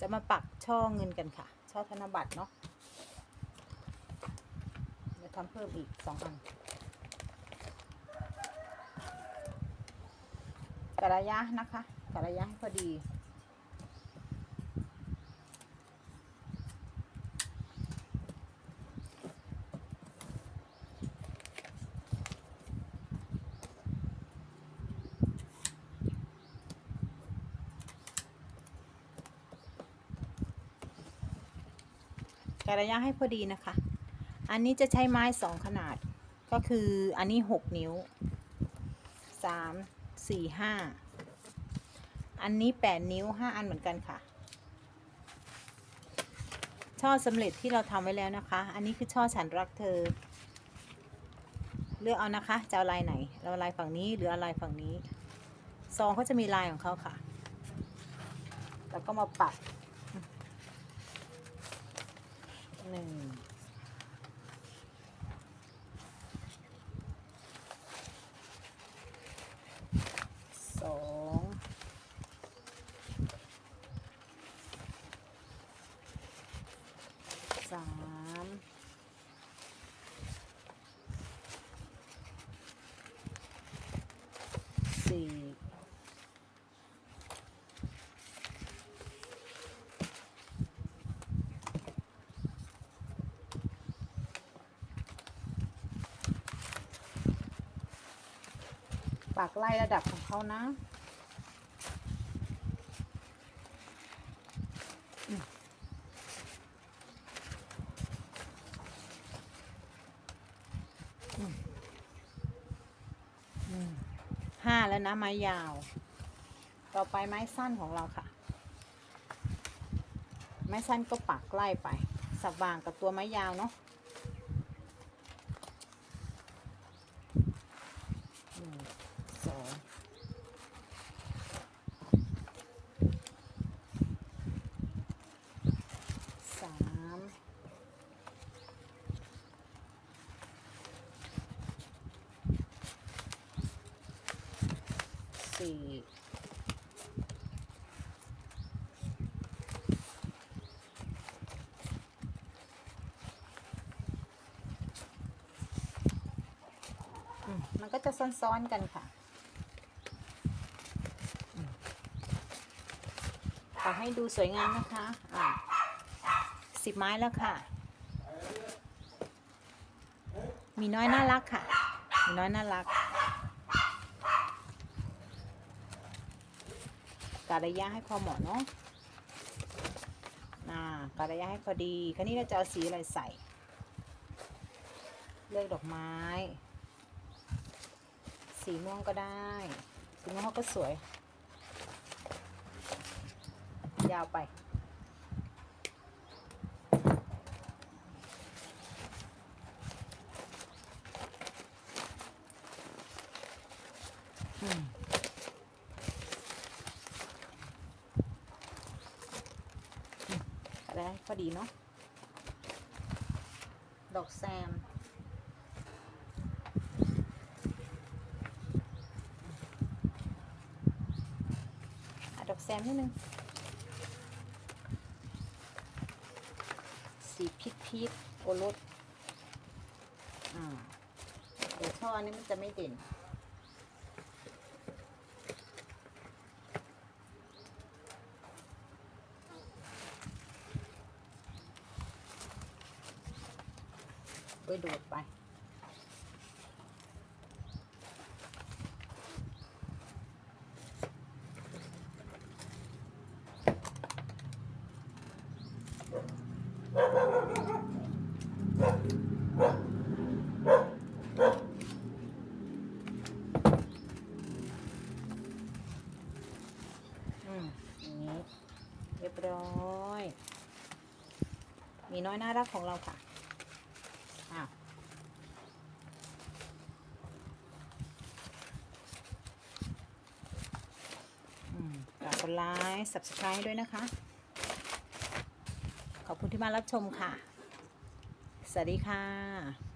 จะมาปักช่อเงินกันค่ะ ช่อธนบัตรเนาะมาทำเพิ่มอีกสองอันกระยะนะคะกระยะให้พอดี กระยะให้พอดีนะคะ อันนี้จะใช้ไม้สองขนาด ก็คืออันนี้หกนิ้วสามสี่ห้าอันนี้แปดนิ้วห้าอันเหมือนกันค่ะ ช่อสำเร็จที่เราทำไว้แล้วนะคะ อันนี้คือช่อฉันรักเธอ เลือกเอานะคะจะเอาลายไหน เราลายฝั่งนี้หรือเอาลายฝั่งนี้ ซองเขาจะมีลายของเขาค่ะ แล้วก็มาปัก หนึ่งสองสามสี่ปากไล่ระดับของเขานะห้าแล้วนะ ไม้ยาว ต่อไปไม้สั้นของเราค่ะ ไม้สั้นก็ปักไล่ไปสับวางกับตัวไม้ยาวเนาะหนึ่งสองสาม สี่มันก็จะซ้อนๆกันค่ะขอให้ดูสวยงามนะคะ อ่าสิบไม้แล้วค่ะ มีน้อยน่ารักค่ะ มีน้อยน่ารัก การะยะให้พอเหมาะเนาะน่าการะยะให้พอดี คราวนี้เราจะเอาสีอะไรใส่ เลือกดอกไม้ สีม่วงก็ได้ สีม่วงก็สวย ยาวไป ไรพอดีเนาะ ดอกแซมอะดอกแซมนิดนึง สีพีชพีชโอรสอ่าเดี๋ยวช่อนี้มันจะไม่เด่น ไปดูดไป อืมอย่างนี้ เรียบร้อย มีน้อยน่ารักของเราค่ะ อ้าวอืมฝากก ดไลค์ subscribe ด้วยนะคะ ขอบคุณที่มารับชมค่ะ สวัสดีค่ะ